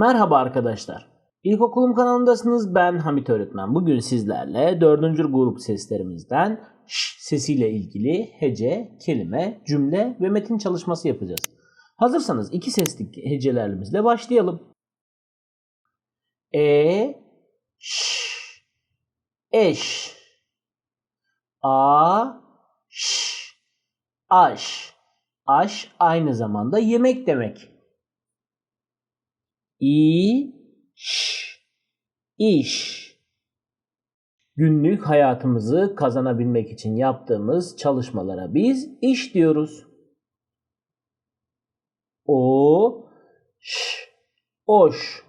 Merhaba arkadaşlar. İlkokulum kanalındasınız. Ben Hamit Öğretmen. Bugün sizlerle dördüncü grup seslerimizden ş sesiyle ilgili hece, kelime, cümle ve metin çalışması yapacağız. Hazırsanız iki seslik hecelerimizle başlayalım. E, ş, eş, a, ş, aş. Aş aynı zamanda yemek demek. İş, iş. Günlük hayatımızı kazanabilmek için yaptığımız çalışmalara biz iş diyoruz. O, ş, oş.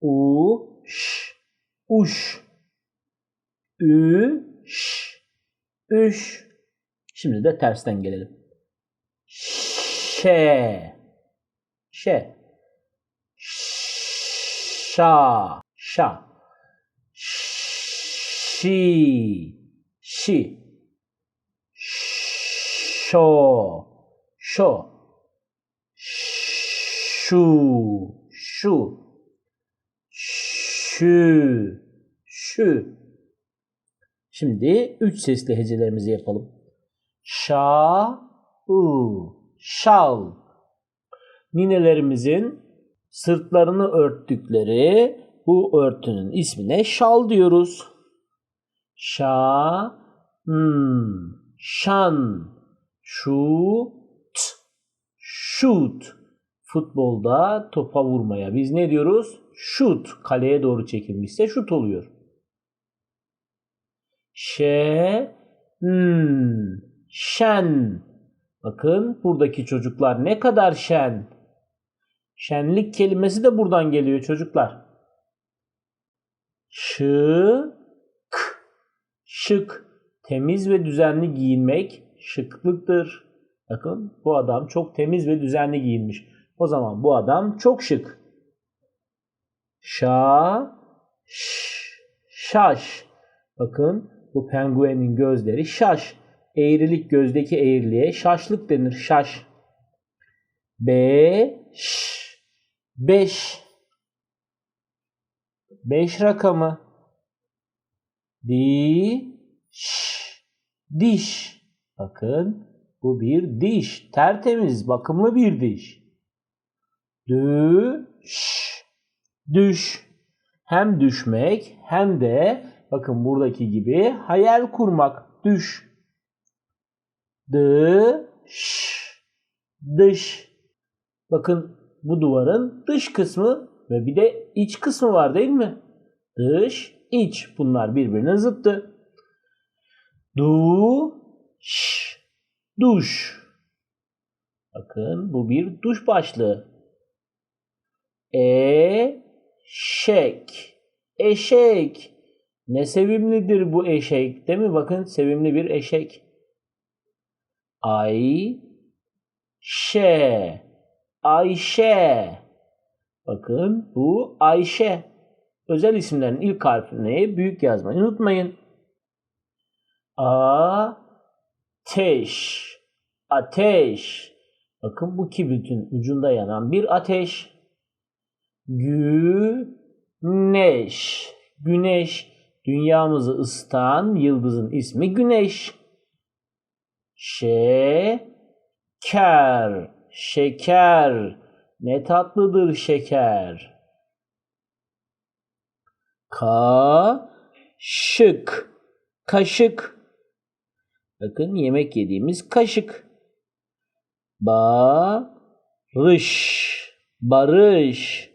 U, ş, uş. Ü, ş, üş. Şimdi de tersten gelelim. Şe, şe şa, şa, şi, şi, şo, şo, şu, şu, şü, şü. Şimdi üç sesli hecelerimizi yapalım. Şa, u, şal. Ninelerimizin sırtlarını örttükleri bu örtünün ismine şal diyoruz. Şa, hmm, şan, şut, şut. Futbolda topa vurmaya biz ne diyoruz? Şut. Kaleye doğru çekilmişse şut oluyor. Şe, hmm, şen. Bakın buradaki çocuklar ne kadar şen. Şenlik kelimesi de buradan geliyor çocuklar. Şık, şık, temiz ve düzenli giyinmek şıklıktır. Bakın bu adam çok temiz ve düzenli giyinmiş. O zaman bu adam çok şık. Şa, ş, şaş. Bakın bu penguenin gözleri şaş. Eğrilik gözdeki eğriliğe şaşlık denir. Şaş. Beş, 5 5 rakamı. Diş. Diş. Bakın bu bir diş. Tertemiz bakımlı bir diş. Düş. Düş. Hem düşmek hem de bakın buradaki gibi hayal kurmak. Düş. Dış. Dış. Bakın bu duvarın dış kısmı ve bir de iç kısmı var değil mi? Dış, iç. Bunlar birbirine zıttı. Du, ş, duş. Bakın bu bir duş başlığı. E, şek. Eşek. Ne sevimlidir bu eşek değil mi? Bakın sevimli bir eşek. Ay, şe. Ayşe. Bakın bu Ayşe. Özel isimlerin ilk harfini büyük yazmayı unutmayın. A teş. Ateş. Bakın bu kibritin ucunda yanan bir ateş. Güneş. Güneş. Dünyamızı ısıtan yıldızın ismi Güneş. Şeker. Şeker. Ne tatlıdır şeker. Kaşık. Kaşık. Bakın yemek yediğimiz kaşık. Barış. Barış.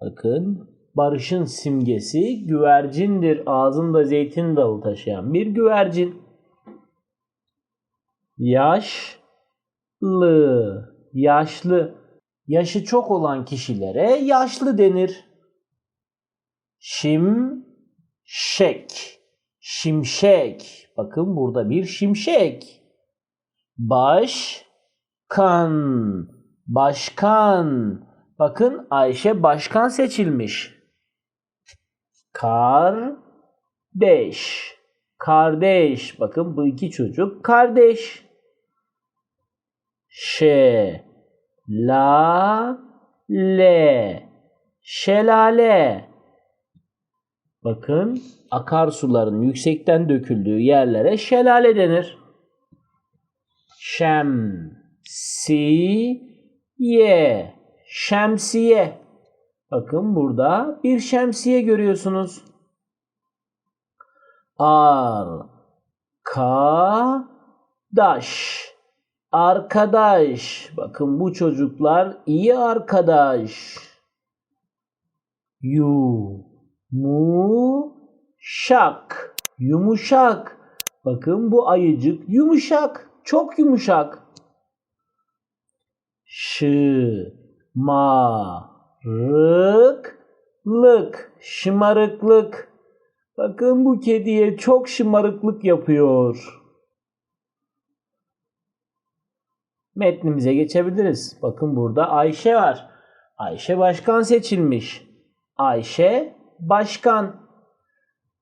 Bakın barışın simgesi güvercindir. Ağzında zeytin dalı taşıyan bir güvercin. Yaş yaşlı, yaşlı. Yaşı çok olan kişilere yaşlı denir. Şimşek, şimşek. Bakın burada bir şimşek. Başkan, başkan. Bakın Ayşe başkan seçilmiş. Kardeş, kardeş. Bakın bu iki çocuk kardeş. Ş la Şelale. Bakın akarsuların yüksekten döküldüğü yerlere şelale denir. Şemsiye. Şemsiye. Bakın burada bir şemsiye görüyorsunuz. Arkadaş. Arkadaş. Bakın bu çocuklar iyi arkadaş. Yumuşak. Yumuşak. Bakın bu ayıcık yumuşak. Çok yumuşak. Şımarıklık. Şımarıklık. Bakın bu kediye çok şımarıklık yapıyor. Metnimize geçebiliriz. Bakın burada Ayşe var. Ayşe başkan seçilmiş. Ayşe başkan.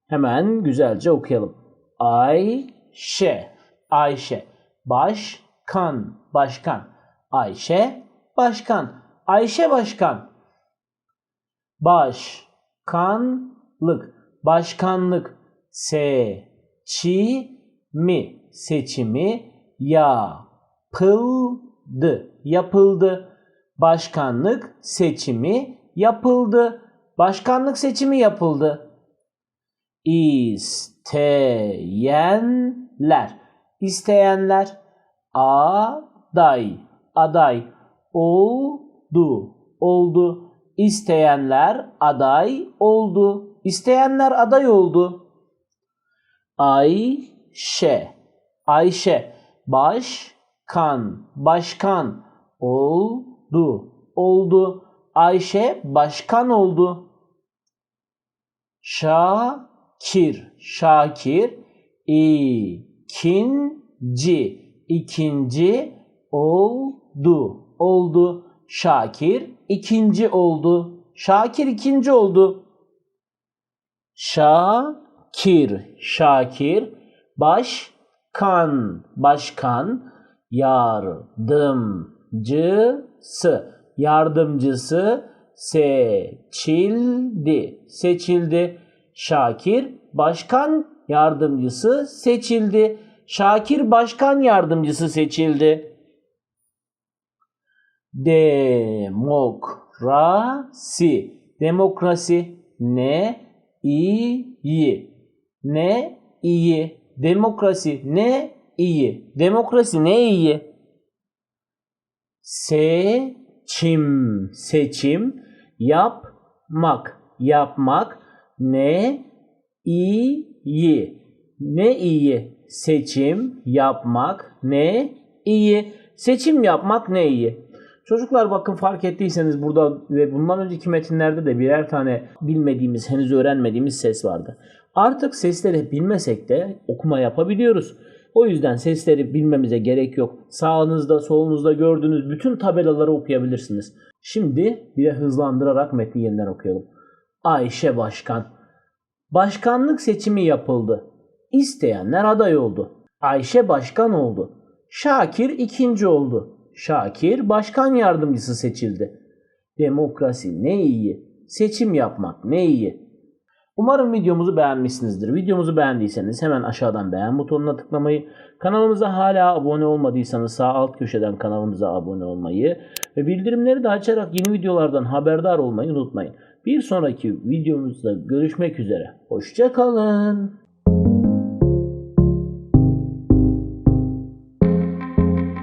Hemen güzelce okuyalım. Ayşe. Ayşe. Başkan. Başkan. Ayşe başkan. Ayşe başkan. Başkanlık. Başkanlık. Seçimi. Seçimi. Yapıldı. Yapıldı. Başkanlık seçimi yapıldı. Başkanlık seçimi yapıldı. İsteyenler. İsteyenler. Aday. Aday. Oldu. Oldu. İsteyenler aday oldu. İsteyenler aday oldu. Ayşe. Ayşe. Başkan. Başkan. Oldu. Oldu. Ayşe başkan oldu. Şakir. Şakir. ikinci. ikinci oldu. Oldu. Şakir ikinci oldu. Şakir ikinci oldu. Şakir. Şakir. Başkan. Başkan. Yardımcısı. Yardımcısı seçildi. Seçildi. Şakir başkan yardımcısı seçildi. Şakir başkan yardımcısı seçildi. Demokrasi. Demokrasi ne iyi. Ne iyi. Demokrasi ne iyi. Demokrasi ne iyi. Seçim. Seçim. Yapmak. Yapmak ne iyi. Ne iyi. Seçim yapmak ne iyi. Seçim yapmak ne iyi. Çocuklar bakın fark ettiyseniz burada ve bundan önceki metinlerde de birer tane bilmediğimiz, henüz öğrenmediğimiz ses vardı. Artık sesleri bilmesek de okuma yapabiliyoruz. O yüzden sesleri bilmemize gerek yok. Sağınızda, solunuzda gördüğünüz bütün tabelaları okuyabilirsiniz. Şimdi bir de hızlandırarak metni yeniden okuyalım. Ayşe Başkan. Başkanlık seçimi yapıldı. İsteyenler aday oldu. Ayşe başkan oldu. Şakir ikinci oldu. Şakir başkan yardımcısı seçildi. Demokrasi ne iyi. Seçim yapmak ne iyi. Umarım videomuzu beğenmişsinizdir. Videomuzu beğendiyseniz hemen aşağıdan beğen butonuna tıklamayı, kanalımıza hala abone olmadıysanız sağ alt köşeden kanalımıza abone olmayı ve bildirimleri de açarak yeni videolardan haberdar olmayı unutmayın. Bir sonraki videomuzda görüşmek üzere. Hoşçakalın.